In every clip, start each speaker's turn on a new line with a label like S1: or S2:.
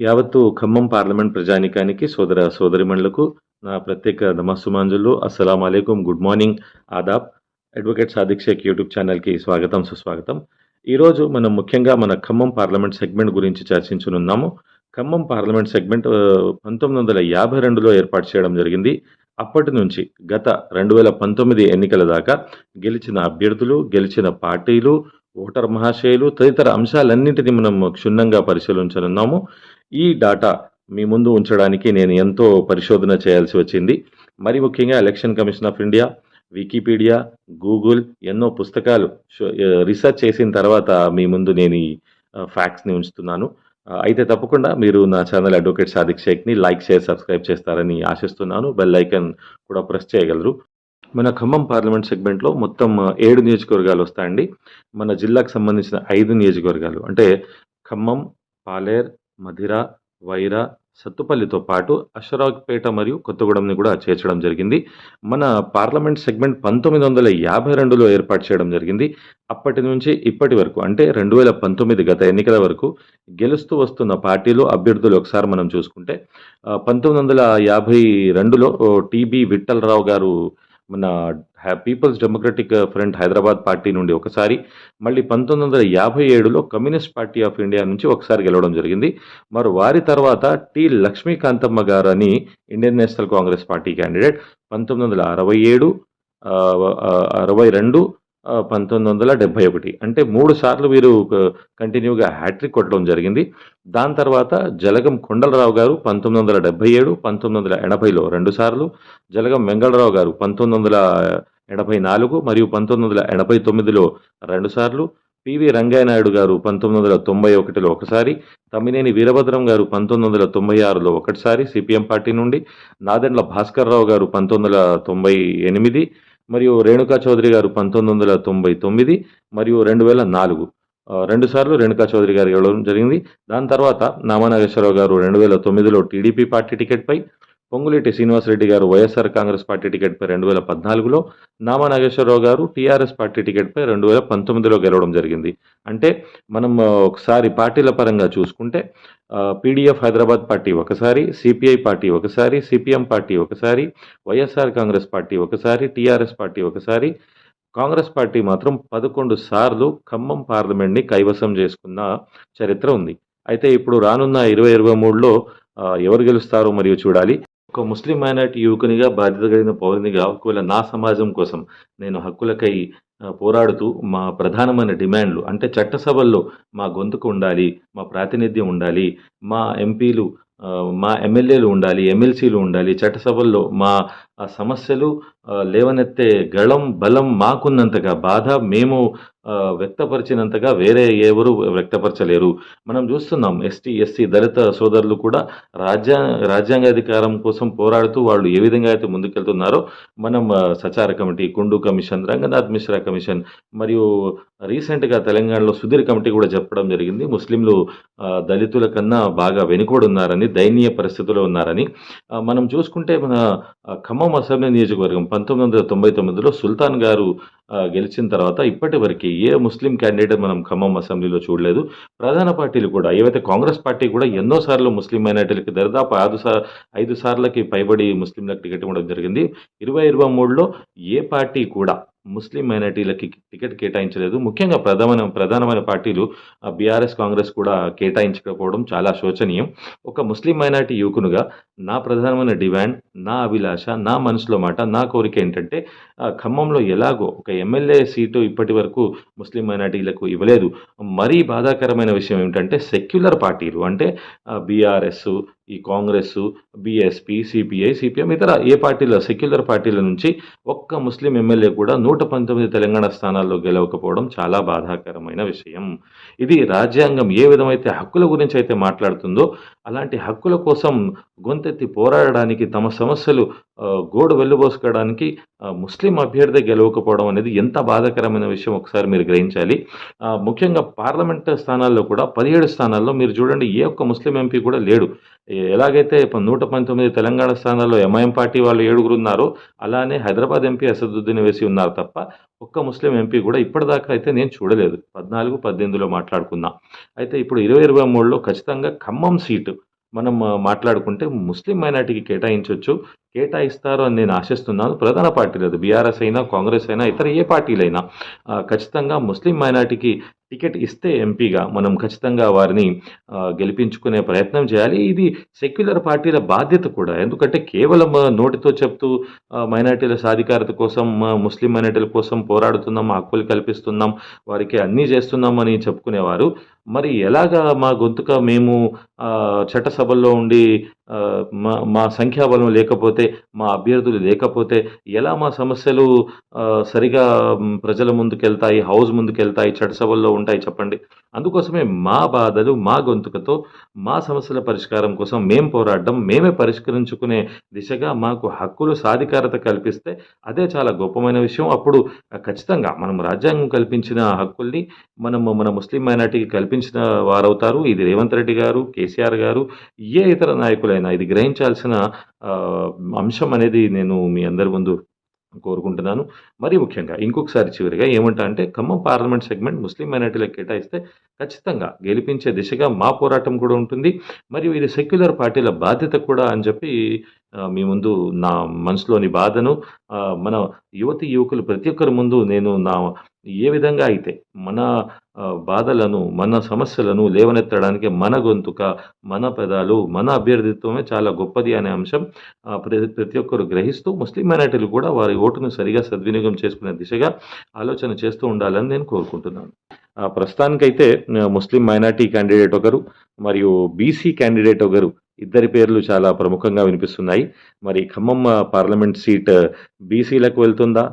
S1: యావత్తు ఖమ్మం పార్లమెంట్ ప్రజానికానికి సోదర సోదరిమణులకు నా ప్రత్యేక నమస్సుమాంజులు. అస్సలం అలైకుం గుడ్ మార్నింగ్. ఆదాబ్. అడ్వకేట్ సాదిక్ షేక్ యూట్యూబ్ ఛానల్కి స్వాగతం సుస్వాగతం. ఈరోజు మనం ముఖ్యంగా మన ఖమ్మం పార్లమెంట్ సెగ్మెంట్ గురించి చర్చించనున్నాము. ఖమ్మం పార్లమెంట్ సెగ్మెంట్ పంతొమ్మిది వందల యాభై రెండులో ఏర్పాటు చేయడం జరిగింది. అప్పటి నుంచి గత రెండు వేల పంతొమ్మిది ఎన్నికల దాకా గెలిచిన అభ్యర్థులు గెలిచిన పార్టీలు ఓటర్ మహాశయులు తదితర అంశాలన్నింటినీ మనం క్షుణ్ణంగా పరిశీలించనున్నాము. ఈ డాటా మీ ముందు ఉంచడానికి నేను ఎంతో పరిశోధన చేయాల్సి వచ్చింది. మరి ముఖ్యంగా election commission of India Wikipedia Google ఎన్నో పుస్తకాలు రీసెర్చ్ చేసిన తర్వాత మీ ముందు నేను ఈ ఫ్యాక్ట్స్ని ఉంచుతున్నాను. అయితే తప్పకుండా మీరు నా ఛానల్ అడ్వకేట్ సాదిక్ షేక్ని లైక్ షేర్ సబ్స్క్రైబ్ చేస్తారని ఆశిస్తున్నాను. బెల్ ఐకన్ కూడా ప్రెస్ చేయగలరు. మన ఖమ్మం పార్లమెంట్ సెగ్మెంట్లో మొత్తం ఏడు నియోజకవర్గాలు వస్తాయండి. మన జిల్లాకు సంబంధించిన ఐదు నియోజకవర్గాలు. అంటే ఖమ్మం పాలేర్ మధిర వైరా సత్తుపల్లితో పాటు అషరాక్పేట మరియు కొత్తగూడెంని కూడా చేర్చడం జరిగింది. మన పార్లమెంట్ సెగ్మెంట్ పంతొమ్మిది వందల యాభై రెండులో ఏర్పాటు చేయడం జరిగింది. అప్పటి నుంచి ఇప్పటి వరకు అంటే రెండు వేల పంతొమ్మిది గత ఎన్నికల వరకు గెలుస్తూ వస్తున్న పార్టీలు అభ్యర్థులు ఒకసారి మనం చూసుకుంటే పంతొమ్మిది వందల యాభై రెండులో టీబీ విఠలరావు గారు మన హ్యా- people's democratic front Hyderabad party నుండి ఒకసారి మళ్ళీ పంతొమ్మిది వందల యాభై ఏడులో కమ్యూనిస్ట్ పార్టీ ఆఫ్ ఇండియా నుంచి ఒకసారి గెలవడం జరిగింది. మరి వారి తర్వాత టి లక్ష్మీకాంతమ్మ గారు అని Indian national congress party candidate పంతొమ్మిది వందల అరవై ఏడు అరవై రెండు పంతొమ్మిది వందల డెబ్బై ఒకటి. అంటే మూడు సార్లు వీరు కంటిన్యూగా హ్యాట్రిక్ కొట్టడం జరిగింది. దాని తర్వాత జలగం కొండలరావు గారు పంతొమ్మిది వందల డెబ్బై ఏడు పంతొమ్మిది వందల ఎనభైలో రెండు సార్లు జలగం వెంగళరావు గారు పంతొమ్మిది వందల ఎనభై నాలుగు మరియు పంతొమ్మిది వందల ఎనభై తొమ్మిదిలో రెండు సార్లు పివి రంగానాయుడు గారు పంతొమ్మిది వందల తొంభై ఒకటిలో ఒకసారి తమ్మినేని వీరభద్రం గారు పంతొమ్మిది వందల తొంభై ఆరులో ఒకటిసారి సిపిఎం పార్టీ నుండి నాదెండ్ల భాస్కర్ రావు గారు పంతొమ్మిది వందల తొంభై ఎనిమిది మరియు రేణుకా చౌదరి గారు పంతొమ్మిది వందల తొంభై తొమ్మిది మరియు రెండు వేల నాలుగు. రెండు సార్లు రేణుకా చౌదరి గారు గెలవడం జరిగింది. దాని తర్వాత నామానాగేశ్వరరావు గారు రెండు వేల తొమ్మిదిలో టీడీపీ పార్టీ టికెట్పై పొంగులేటి శ్రీనివాసరెడ్డి గారు వైఎస్ఆర్ కాంగ్రెస్ పార్టీ టికెట్పై రెండు వేల పద్నాలుగులో నామా నాగేశ్వరరావు గారు టీఆర్ఎస్ పార్టీ టికెట్పై రెండు వేల పంతొమ్మిదిలో గెలవడం జరిగింది. అంటే మనం ఒకసారి పార్టీల పరంగా చూసుకుంటే పీడీఎఫ్ హైదరాబాద్ పార్టీ ఒకసారి సిపిఐ పార్టీ ఒకసారి సిపిఎం పార్టీ ఒకసారి వైఎస్ఆర్ కాంగ్రెస్ పార్టీ ఒకసారి టీఆర్ఎస్ పార్టీ ఒకసారి కాంగ్రెస్ పార్టీ మాత్రం పదకొండు సార్లు ఖమ్మం పార్లమెంట్ని కైవసం చేసుకున్న చరిత్ర ఉంది. అయితే ఇప్పుడు రానున్న ఇరవై ఇరవై మూడులో ఎవరు గెలుస్తారో మరియు చూడాలి. ఒక ముస్లిం మైనార్టీ యువకునిగా బాధ్యత కలిగిన పౌరునిగా ఒకవేళ నా సమాజం కోసం నేను హక్కులకై పోరాడుతూ మా ప్రధానమైన డిమాండ్లు అంటే చట్టసభల్లో మా గొంతుకు ఉండాలి మా ప్రాతినిధ్యం ఉండాలి మా ఎంపీలు మా ఎమ్మెల్యేలు ఉండాలి ఎమ్మెల్సీలు ఉండాలి చట్టసభల్లో మా సమస్యలు లేవనెత్తే గళం బలం మాకున్నంతగా బాధ మేము వ్యక్తపరిచినంతగా వేరే ఎవరు వ్యక్తపరచలేరు. మనం చూస్తున్నాం ఎస్టీ ఎస్సీ దళిత సోదరులు కూడా రాజ్యా రాజ్యాంగాధికారం కోసం పోరాడుతూ వాళ్ళు ఏ విధంగా అయితే ముందుకెళ్తున్నారో మనం Sachar committee Kundu commission Ranganath Mishra commission మరియు రీసెంట్గా తెలంగాణలో సుధీర్ కమిటీ కూడా చెప్పడం జరిగింది. ముస్లింలు దళితుల కన్నా బాగా వెనుకబడి ఉన్నారని దయనీయ పరిస్థితిలో ఉన్నారని. మనం చూసుకుంటే మన ఖమ్మం అసెంబ్లీ నియోజకవర్గం పంతొమ్మిది వందల తొంభై తొమ్మిదిలో సుల్తాన్ గారు గెలిచిన తర్వాత ఇప్పటి వరకు ఏ ముస్లిం క్యాండిడేట్ మనం ఖమ్మం అసెంబ్లీలో చూడలేదు. ప్రధాన పార్టీలు కూడా ఏవైతే కాంగ్రెస్ పార్టీ కూడా ఎన్నోసార్లు ముస్లిం మైనార్టీలకి దరిదాపు ఐదు సార్ ఐదు సార్లకి పైబడి ముస్లింలకు టికెట్ ఇవ్వడం జరిగింది. ఇరవై ఇరవై మూడులో ఏ పార్టీ కూడా ముస్లిం మైనార్టీలకి టికెట్ కేటాయించలేదు. ముఖ్యంగా ప్రధాన ప్రధానమైన పార్టీలు బీఆర్ఎస్ కాంగ్రెస్ కూడా కేటాయించకపోవడం చాలా శోచనీయం. ఒక ముస్లిం మైనార్టీ యువకునుగా నా ప్రధానమైన డిమాండ్ నా అభిలాష నా మనసులో మాట నా కోరిక ఏంటంటే ఖమ్మంలో ఎలాగో ఒక ఎమ్మెల్యే సీటు ఇప్పటి వరకు ముస్లిం మైనార్టీలకు ఇవ్వలేదు. మరీ బాధాకరమైన విషయం ఏమిటంటే సెక్యులర్ పార్టీలు అంటే బీఆర్ఎస్ ఈ కాంగ్రెస్ బీఎస్పీ సిపిఐ సిపిఎం ఇతర ఏ పార్టీల సెక్యులర్ పార్టీల నుంచి ఒక్క ముస్లిం ఎమ్మెల్యే కూడా నూట పంతొమ్మిది తెలంగాణ స్థానాల్లో గెలవకపోవడం చాలా బాధాకరమైన విషయం. ఇది రాజ్యాంగం ఏ విధమైతే హక్కుల గురించి అయితే మాట్లాడుతుందో అలాంటి హక్కుల కోసం గొంతెత్తి పోరాడడానికి తమ సమస్యలు గోడ వెళ్ళబోసుకోవడానికి ముస్లిం అభ్యర్థి గెలవకపోవడం అనేది ఎంత బాధాకరమైన విషయం ఒకసారి మీరు గ్రహించాలి. ముఖ్యంగా పార్లమెంట్ స్థానాల్లో కూడా పదిహేడు స్థానాల్లో మీరు చూడండి ఏ ఒక్క ముస్లిం ఎంపీ కూడా లేడు. ఎలాగైతే నూట పంతొమ్మిది తెలంగాణ స్థానాల్లో ఎంఐఎం పార్టీ వాళ్ళు ఏడుగురు ఉన్నారో అలానే హైదరాబాద్ ఎంపీ అసదుద్దీన్ వేసి ఉన్నారు తప్ప ఒక్క ముస్లిం ఎంపీ కూడా ఇప్పటిదాకా అయితే నేను చూడలేదు. పద్నాలుగు పద్దెనిమిదిలో మాట్లాడుకున్నా. అయితే ఇప్పుడు ఇరవై ఇరవై మూడులో ఖచ్చితంగా ఖమ్మం సీటు మనం మాట్లాడుకుంటే ముస్లిం మైనార్టీకి కేటాయించవచ్చు కేటాయిస్తారు అని నేను ఆశిస్తున్నాను. ప్రధాన పార్టీలు అది బీఆర్ఎస్ అయినా కాంగ్రెస్ అయినా ఇతర ఏ పార్టీలైనా ఖచ్చితంగా ముస్లిం మైనార్టీకి టికెట్ ఇస్తే ఎంపీగా మనం ఖచ్చితంగా వారిని గెలిపించుకునే ప్రయత్నం చేయాలి. ఇది సెక్యులర్ పార్టీల బాధ్యత కూడా. ఎందుకంటే కేవలం నోటితో చెప్తూ మైనార్టీల సాధికారత కోసం ముస్లిం మైనార్టీల కోసం పోరాడుతున్నాం హక్కులు కల్పిస్తున్నాం వారికి అన్నీ చేస్తున్నాం అని చెప్పుకునేవారు. మరి ఎలాగా మా గొంతుక మేము చట్టసభల్లో ఉండి మా మా సంఖ్యాబలం లేకపోతే మా అభ్యర్థులు లేకపోతే ఎలా మా సమస్యలు సరిగా ప్రజల ముందుకెళ్తాయి హౌస్ ముందుకెళ్తాయి చట్టసభల్లో ఉంటాయి చెప్పండి. అందుకోసమే మా బాధలు మా గొంతుకతో మా సమస్యల పరిష్కారం కోసం మేం పోరాడడం మేమే పరిష్కరించుకునే దిశగా మాకు హక్కులు సాధికారత కల్పిస్తే అదే చాలా గొప్పమైన విషయం. అప్పుడు ఖచ్చితంగా మనం రాజ్యాంగం కల్పించిన హక్కుల్ని మనము మన ముస్లిం మైనార్టీకి కల్పించిన వారవుతారు. ఇది రేవంత్ రెడ్డి గారు కేసీఆర్ గారు ఏ ఇతర నాయకులైనా. ఇది గ్రహించాల్సిన అంశం అనేది నేను మీ అందరి ముందు కోరుకుంటున్నాను. మరీ ముఖ్యంగా ఇంకొకసారి చివరిగా ఏమంటా అంటే ఖమ్మం పార్లమెంట్ సెగ్మెంట్ ముస్లిం మైనార్టీలకు కేటాయిస్తే ఖచ్చితంగా గెలిపించే దిశగా మా పోరాటం కూడా ఉంటుంది. మరియు ఇది సెక్యులర్ పార్టీల బాధ్యత కూడా అని చెప్పి మీ ముందు నా మనసులోని బాధను మన యువతి యువకులు ప్రతి ఒక్కరి ముందు నేను నా ఏ విధంగా అయితే మన బాధలను మన సమస్యలను లేవనెత్తడానికి మన గొంతుక మన పెదాలు మన అభ్యర్థిత్వమే చాలా గొప్పది అనే అంశం ప్రతి ప్రతి ఒక్కరు గ్రహిస్తూ ముస్లిం మైనార్టీలు కూడా వారి ఓటును సరిగా సద్వినియోగం చేసుకునే దిశగా ఆలోచన చేస్తూ ఉండాలని నేను కోరుకుంటున్నాను. ప్రస్తుతానికైతే ముస్లిం మైనార్టీ క్యాండిడేట్ ఒకరు మరియు బీసీ క్యాండిడేట్ ఒకరు ఇద్దరి పేర్లు చాలా ప్రముఖంగా వినిపిస్తున్నాయి. మరి ఖమ్మం పార్లమెంట్ సీట్ బీసీలకు వెళ్తుందా?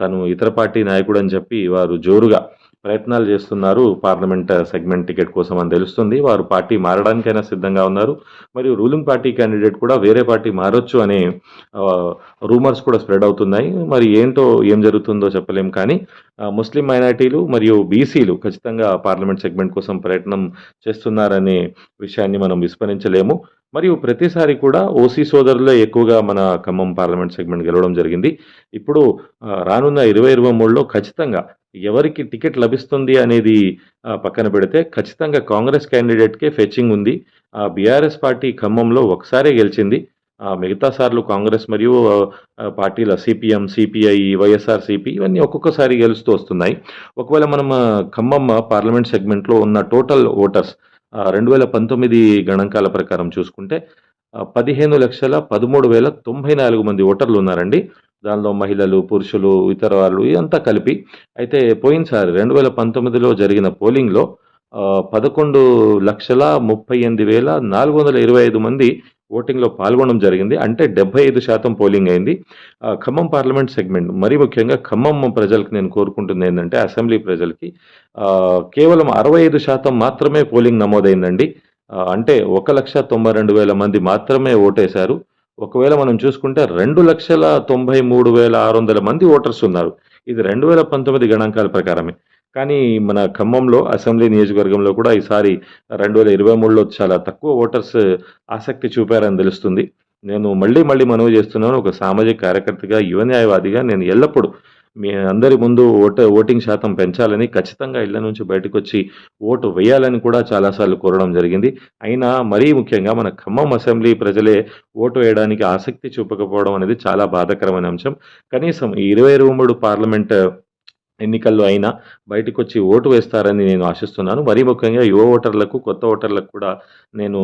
S1: తను ఇతర పార్టీ నాయకుడు అని చెప్పి వారు జోరుగా ప్రయత్నాలు చేస్తున్నారు పార్లమెంట్ సెగ్మెంట్ టికెట్ కోసం అని తెలుస్తుంది. వారు పార్టీ మారడానికైనా సిద్ధంగా ఉన్నారు. మరియు రూలింగ్ పార్టీ క్యాండిడేట్ కూడా వేరే పార్టీ మారొచ్చు అనే రూమర్స్ కూడా స్ప్రెడ్ అవుతున్నాయి. మరి ఏంటో ఏం జరుగుతుందో చెప్పలేం కానీ ముస్లిం మైనార్టీలు మరియు బీసీలు ఖచ్చితంగా పార్లమెంట్ సెగ్మెంట్ కోసం ప్రయత్నం చేస్తున్నారనే విషయాన్ని మనం విస్మరించలేము. మరియు ప్రతిసారి కూడా ఓసీ సోదరులే ఎక్కువగా మన ఖమ్మం పార్లమెంట్ సెగ్మెంట్ గెలవడం జరిగింది. ఇప్పుడు రానున్న ఇరవై ఇరవై మూడులో ఖచ్చితంగా ఎవరికి టికెట్ లభిస్తుంది అనేది పక్కన పెడితే ఖచ్చితంగా కాంగ్రెస్ క్యాండిడేట్కే ఫెచ్చింగ్ ఉంది. ఆ బీఆర్ఎస్ పార్టీ ఖమ్మంలో ఒకసారే గెలిచింది. మిగతా సార్లు కాంగ్రెస్ మరియు పార్టీల సిపిఎం సిపిఐ వైఎస్ఆర్ సిపి ఇవన్నీ ఒక్కొక్కసారి గెలుస్తూ వస్తున్నాయి. ఒకవేళ మనం ఖమ్మం పార్లమెంట్ సెగ్మెంట్లో ఉన్న టోటల్ ఓటర్స్ రెండు వేల పంతొమ్మిది గణాంకాల ప్రకారం చూసుకుంటే పదిహేను లక్షల పదమూడు వేల తొంభై నాలుగు మంది ఓటర్లు ఉన్నారండి. దానిలో మహిళలు పురుషులు ఇతర వాళ్ళు ఇదంతా కలిపి అయితే పోయినసారి రెండు వేల పంతొమ్మిదిలో జరిగిన పోలింగ్లో పదకొండు లక్షల ముప్పై ఎనిమిది వేల నాలుగు వందల ఇరవై ఐదు మంది ఓటింగ్లో పాల్గొనడం జరిగింది. అంటే డెబ్బై ఐదు శాతం పోలింగ్ అయింది. ఖమ్మం పార్లమెంట్ సెగ్మెంట్ మరీ ముఖ్యంగా ఖమ్మం ప్రజలకు నేను కోరుకుంటుంది ఏంటంటే అసెంబ్లీ ప్రజలకి కేవలం అరవై ఐదు శాతం మాత్రమే పోలింగ్ నమోదైందండి. అంటే ఒక లక్ష తొంభై రెండు వేల మంది మాత్రమే ఓటేశారు. ఒకవేళ మనం చూసుకుంటే రెండు లక్షల తొంభై మూడు వేల ఆరు వందల మంది ఓటర్స్ ఉన్నారు. ఇది రెండు వేల పంతొమ్మిది గణాంకాల ప్రకారమే. కానీ మన ఖమ్మంలో అసెంబ్లీ నియోజకవర్గంలో కూడా ఈసారి రెండు వేల ఇరవై మూడులో చాలా తక్కువ ఓటర్స్ ఆసక్తి చూపారని తెలుస్తుంది. నేను మళ్ళీ మళ్ళీ మనవి చేస్తున్నాను. ఒక సామాజిక కార్యకర్తగా యువ న్యాయవాదిగా నేను ఎల్లప్పుడూ మీ అందరి ముందు ఓట ఓటింగ్ శాతం పెంచాలని ఖచ్చితంగా ఇళ్ళ నుంచి బయటకు వచ్చి ఓటు వేయాలని కూడా చాలాసార్లు కోరడం జరిగింది. అయినా మరీ ముఖ్యంగా మన ఖమ్మం అసెంబ్లీ ప్రజలే ఓటు వేయడానికి ఆసక్తి చూపకపోవడం అనేది చాలా బాధాకరమైన అంశం. కనీసం ఈ ఇరవై ఇరవై మూడు పార్లమెంట్ ఎన్నికల్లో అయినా బయటకు వచ్చి ఓటు వేస్తారని నేను ఆశిస్తున్నాను. మరీ ముఖ్యంగా యువ ఓటర్లకు కొత్త ఓటర్లకు కూడా నేను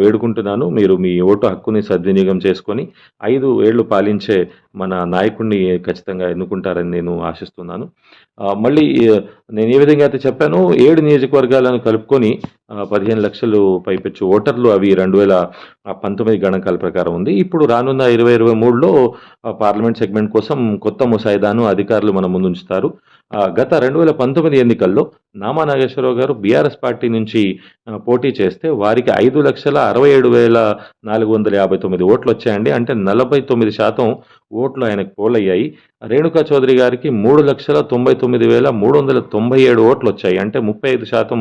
S1: వేడుకుంటున్నాను. మీరు మీ ఓటు హక్కుని సద్వినియోగం చేసుకొని ఐదు ఏళ్ళు పాలించే మన నాయకుడిని ఖచ్చితంగా ఎన్నుకుంటారని నేను ఆశిస్తున్నాను. మళ్ళీ నేను ఏ విధంగా అయితే చెప్పానో ఏడు నియోజకవర్గాలను కలుపుకొని పదిహేను లక్షలు పైపెచ్చు ఓటర్లు అవి రెండు వేల పంతొమ్మిది గణాంకాల ప్రకారం ఉంది. ఇప్పుడు రానున్న ఇరవై ఇరవై మూడులో పార్లమెంట్ సెగ్మెంట్ కోసం కొత్త ముసాయిదాను అధికారులు మన ముందు ఉంచుతారు గత రెండు వేల పంతొమ్మిది ఎన్నికల్లో నామా నాగేశ్వరరావు గారు బీఆర్ఎస్ పార్టీ నుంచి పోటీ చేస్తే వారికి ఐదు లక్షల అరవై ఏడు వేల నాలుగు వందల యాభై తొమ్మిది ఓట్లు వచ్చాయండి అంటే నలభై తొమ్మిది శాతం ఓట్లు ఆయనకు పోలయ్యాయి. రేణుకా చౌదరి గారికి మూడు లక్షల తొంభై తొమ్మిది వేల మూడు వందల తొంభై ఏడు ఓట్లు వచ్చాయి అంటే ముప్పై ఐదు శాతం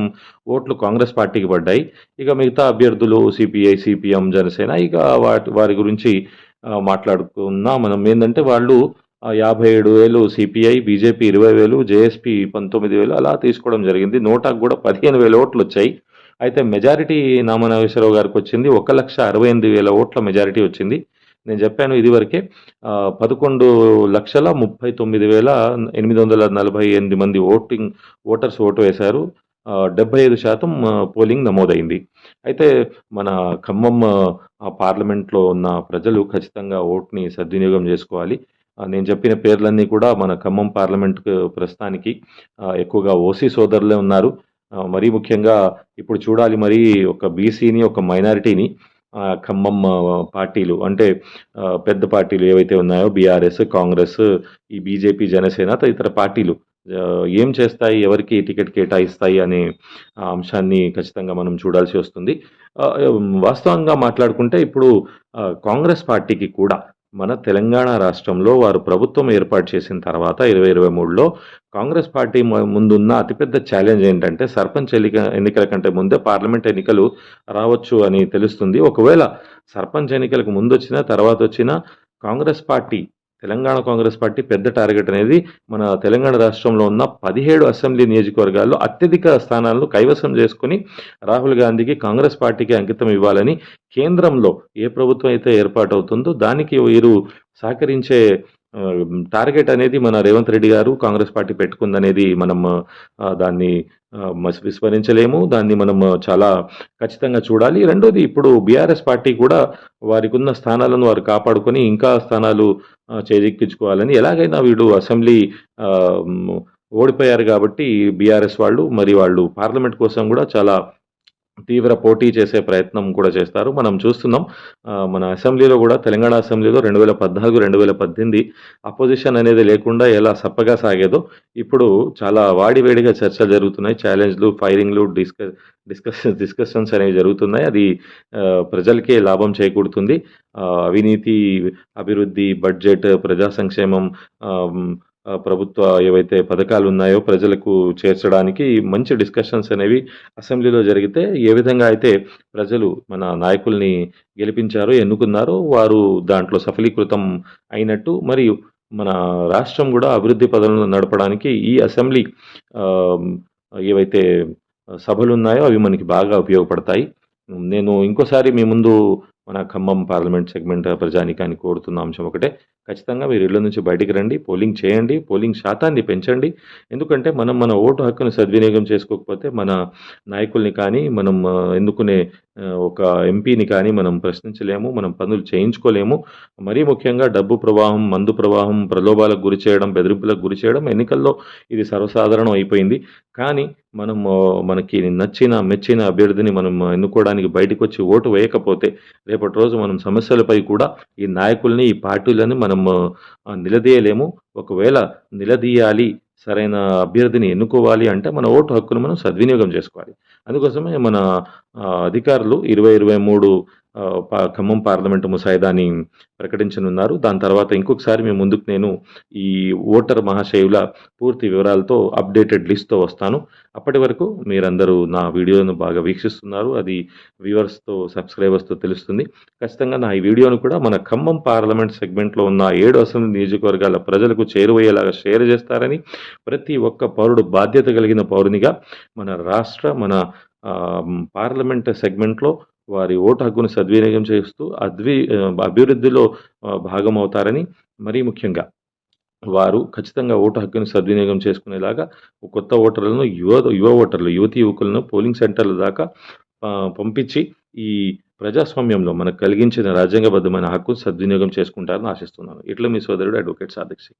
S1: ఓట్లు కాంగ్రెస్ పార్టీకి పడ్డాయి. ఇక మిగతా అభ్యర్థులు సిపిఐ సిపిఎం జనసేన ఇక వాటి వారి గురించి మాట్లాడుకున్నా మనం ఏంటంటే వాళ్ళు యాభై ఏడు వేలు సిపిఐ బీజేపీ ఇరవై వేలు జేఎస్పీ పంతొమ్మిది వేలు అలా తీసుకోవడం జరిగింది. నోటాకు కూడా పదిహేను వేల ఓట్లు వచ్చాయి. అయితే మెజారిటీ నామనాగేశ్వరరావు గారికి వచ్చింది. ఒక లక్ష అరవై ఎనిమిది వేల ఓట్ల మెజారిటీ వచ్చింది. నేను చెప్పాను ఇదివరకే పదకొండు లక్షల ముప్పై తొమ్మిది వేల ఎనిమిది వందల నలభై ఎనిమిది మంది ఓటింగ్ ఓటర్స్ ఓటు వేశారు. డెబ్బై ఐదు శాతం పోలింగ్ నమోదైంది. అయితే మన ఖమ్మం పార్లమెంట్లో ఉన్న ప్రజలు ఖచ్చితంగా ఓట్ని సద్వినియోగం చేసుకోవాలి. నేను చెప్పిన పేర్లన్నీ కూడా మన ఖమ్మం పార్లమెంట్ ప్రస్తుతానికి ఎక్కువగా ఓసీ సోదరులే ఉన్నారు. మరీ ముఖ్యంగా ఇప్పుడు చూడాలి మరి ఒక బీసీని ఒక మైనారిటీని ఖమ్మం పార్టీలు అంటే పెద్ద పార్టీలు ఏవైతే ఉన్నాయో బీఆర్ఎస్ కాంగ్రెస్ ఈ బీజేపీ జనసేన తదితర పార్టీలు ఏం చేస్తాయి ఎవరికి టికెట్ కేటాయిస్తాయి అనే అంశాన్ని ఖచ్చితంగా మనం చూడాల్సి వస్తుంది. వాస్తవంగా మాట్లాడుకుంటే ఇప్పుడు కాంగ్రెస్ పార్టీకి కూడా మన తెలంగాణ రాష్ట్రంలో వారు ప్రభుత్వం ఏర్పాటు చేసిన తర్వాత ఇరవై ఇరవై మూడులో కాంగ్రెస్ పార్టీ మ- ముందున్న అతిపెద్ద ఛాలెంజ్ ఏంటంటే సర్పంచ్ ఎన్నిక ఎన్నికల కంటే ముందే పార్లమెంట్ ఎన్నికలు రావచ్చు అని తెలుస్తుంది. ఒకవేళ సర్పంచ్ ఎన్నికలకు ముందు వచ్చినా తర్వాత వచ్చినా congress party Telangana congress party పెద్ద టార్గెట్ అనేది మన తెలంగాణ రాష్ట్రంలో ఉన్న పదిహేడు అసెంబ్లీ నియోజకవర్గాల్లో అత్యధిక స్థానాలను కైవసం చేసుకుని రాహుల్ గాంధీకి కాంగ్రెస్ పార్టీకి అంకితం ఇవ్వాలని కేంద్రంలో ఏ ప్రభుత్వం అయితే ఏర్పాటవుతుందో దానికి వీరు సహకరించే టార్గెట్ అనేది మన రేవంత్ రెడ్డి గారు కాంగ్రెస్ పార్టీ పెట్టుకుందనేది మనం దాన్ని విస్మరించలేము. దాన్ని మనం చాలా ఖచ్చితంగా చూడాలి. రెండోది ఇప్పుడు బీఆర్ఎస్ పార్టీ కూడా వారికి ఉన్న స్థానాలను వారు కాపాడుకొని ఇంకా స్థానాలు చేజిక్కించుకోవాలని ఎలాగైనా వీడు అసెంబ్లీ ఓడిపోయారు కాబట్టి బీఆర్ఎస్ వాళ్ళు మరి వాళ్ళు పార్లమెంట్ కోసం కూడా చాలా తీవ్ర పోటీ చేసే ప్రయత్నం కూడా చేస్తారు. మనం చూస్తున్నాం మన అసెంబ్లీలో కూడా తెలంగాణ అసెంబ్లీలో రెండు వేల పద్నాలుగు రెండు వేల పద్దెనిమిది అపోజిషన్ అనేది లేకుండా ఎలా సప్పగా సాగేదో ఇప్పుడు చాలా వాడివేడిగా చర్చలు జరుగుతున్నాయి. ఛాలెంజ్లు ఫైరింగ్లు డిస్కస్ డిస్కషన్ డిస్కషన్స్ అనేవి జరుగుతున్నాయి. అది ప్రజలకే లాభం చేకూరుతుంది. అవినీతి అభివృద్ధి బడ్జెట్ ప్రజా సంక్షేమం ప్రభుత్వ ఏవైతే పథకాలు ఉన్నాయో ప్రజలకు చేర్చడానికి మంచి డిస్కషన్స్ అనేవి అసెంబ్లీలో జరిగితే ఏ విధంగా అయితే ప్రజలు మన నాయకుల్ని గెలిపించారో ఎన్నుకున్నారో వారు దాంట్లో సఫలీకృతం అయినట్టు మరియు మన రాష్ట్రం కూడా అభివృద్ధి పదవులను నడపడానికి ఈ అసెంబ్లీ ఏవైతే సభలు ఉన్నాయో అవి మనకి బాగా ఉపయోగపడతాయి. నేను ఇంకోసారి మీ ముందు మన ఖమ్మం పార్లమెంట్ సెగ్మెంట్ ప్రజానికాన్ని కోరుతున్న అంశం ఒకటే. ఖచ్చితంగా మీరు ఇళ్ళ నుంచి బయటికి రండి పోలింగ్ చేయండి పోలింగ్ శాతాన్ని పెంచండి. ఎందుకంటే మనం మన ఓటు హక్కును సద్వినియోగం చేసుకోకపోతే మన నాయకుల్ని కానీ మనం ఎందుకునే ఎన్నుకునే ఒక ఎంపీని కానీ మనం ప్రశ్నించలేము మనం పనులు చేయించుకోలేము. మరీ ముఖ్యంగా డబ్బు ప్రవాహం మందు ప్రవాహం ప్రలోభాలకు గురి చేయడం బెదిరింపులకు గురి చేయడం ఎన్నికల్లో ఇది సర్వసాధారణం అయిపోయింది. కానీ మనం మనకి నచ్చిన మెచ్చిన అభ్యర్థిని మనం ఎన్నుకోవడానికి బయటకు వచ్చి ఓటు వేయకపోతే రేపటి రోజు మనం సమస్యలపై కూడా ఈ నాయకుల్ని ఈ పార్టీలని మనం ఆ, నిలదీయలేము. ఒకవేళ నిలదీయాలి సరైన అభ్యర్థిని ఎన్నుకోవాలి అంటే మన ఓటు హక్కును మనం సద్వినియోగం చేసుకోవాలి. అందుకోసమే మన అధికారులు ఇరవై ఇరవై మూడు ఖమ్మం పార్లమెంటు ముసాయిదాని ప్రకటించనున్నారు. దాని తర్వాత ఇంకొకసారి మీ ముందుకు నేను ఈ ఓటర్ మహాశైవుల పూర్తి వివరాలతో అప్డేటెడ్ లిస్ట్తో వస్తాను. అప్పటి వరకు మీరందరూ నా వీడియోను బాగా వీక్షిస్తున్నారు. అది వ్యూవర్స్తో సబ్స్క్రైబర్స్తో తెలుస్తుంది. ఖచ్చితంగా నా ఈ వీడియోను కూడా మన ఖమ్మం పార్లమెంట్ సెగ్మెంట్లో ఉన్న ఏడు అసెంబ్లీ నియోజకవర్గాల ప్రజలకు చేరువయ్యేలాగా షేర్ చేస్తారని ప్రతి ఒక్క పౌరుడు బాధ్యత కలిగిన పౌరునిగా మన రాష్ట్ర మన పార్లమెంట్ సెగ్మెంట్లో వారి ఓటు హక్కును సద్వినియోగం చేస్తూ అద్వి అభివృద్ధిలో భాగం భాగమవుతారని మరీ ముఖ్యంగా. వారు ఖచ్చితంగా ఓటు హక్కును సద్వినియోగం చేసుకునేలాగా కొత్త ఓటర్లను యువ యువ ఓటర్లు యువతి యువకులను పోలింగ్ సెంటర్ల దాకా పంపించి ఈ ప్రజాస్వామ్యంలో మనకు కలిగించిన రాజ్యాంగబద్ధమైన హక్కు సద్వినియోగం చేసుకుంటారని ఆశిస్తున్నాను. ఇట్లా మీ సోదరుడు అడ్వకేట్ సాధిక్షి